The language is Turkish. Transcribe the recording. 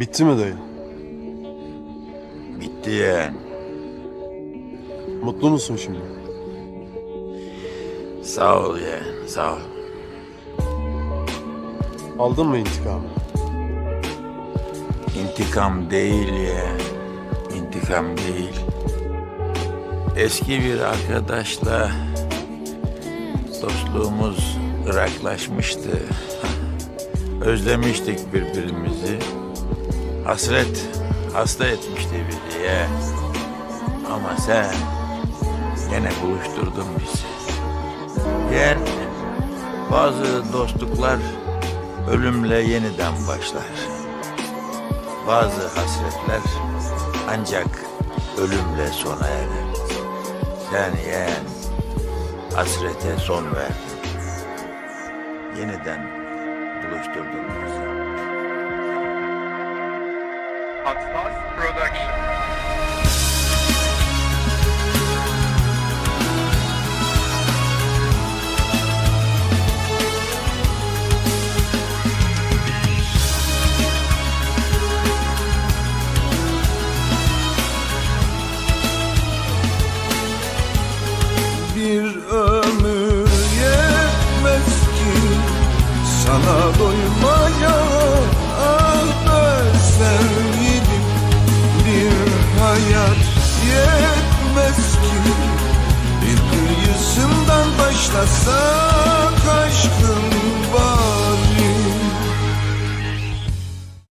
Bitti mi dayı? Bitti yeğen. Mutlu musun şimdi? Sağ ol yeğen, sağ ol. Aldın mı intikamı? İntikam değil yeğen. İntikam değil. Eski bir arkadaşla dostluğumuz ıraklaşmıştı. Özlemiştik birbirimizi. Hasret hasta etmişti bizi yeğen. Ama sen gene buluşturdun bizi. Yeğen, bazı dostluklar ölümle yeniden başlar. Bazı hasretler ancak ölümle sona erer. Sen yeğen hasrete son verdin. Yeniden buluşturdun bizi. Production. Bir ömür yetmez ki sana doymaya hayat yetmez ki. Bir kıyısından başlasak aşkın